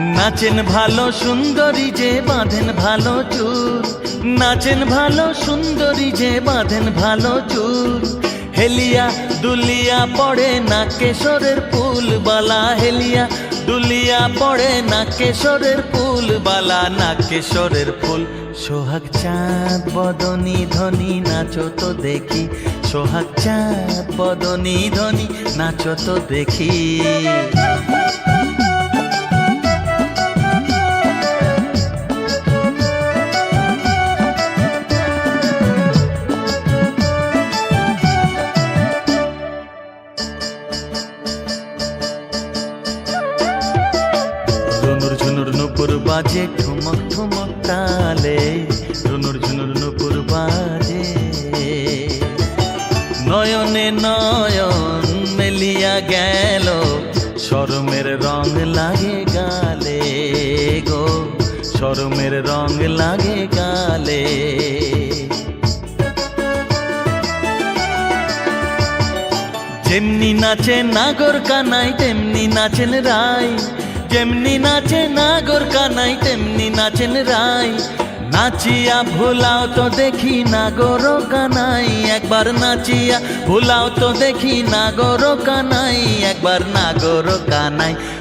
নাচেন ভালো সুন্দরী যে বাঁধেন ভালো চুল। নাচেন ভালো সুন্দরী যে বাঁধেন ভালো চুল। হেলিয়া দুলিয়া পড়ে না কেশরের ফুল বালা। হেলিয়া দুলিয়া পড়ে না কেশরের ফুল বালা। না কেশরের ফুল। সোহাগ চাঁদ, বদনি ধনি নাচো তো দেখি। সোহাগ চাঁদ, বদনি ধনি নাচো তো দেখি। রুনুর ঝুনুর নুপুর বাজে ঠুমক ঠুমক তালে। রুনুর ঝুনুর নুপুর বাজে। নয়নে নয়ন মেলিয়া গেল, শরমের রং লাগে গালে গো। শরমের রং লাগে গালে। যেমনি নাচে নাগর কানাই, তেমনি নাচেন রাই। যেমনি নাচে নাগর কানাই, তেমনি নাচেন রাই। নাচিয়া ভুলাও তো দেখি নাগর কানাই, একবার নাচিয়া ভুলাও তো দেখি নাগর কানাই, একবার নাগর কানাই।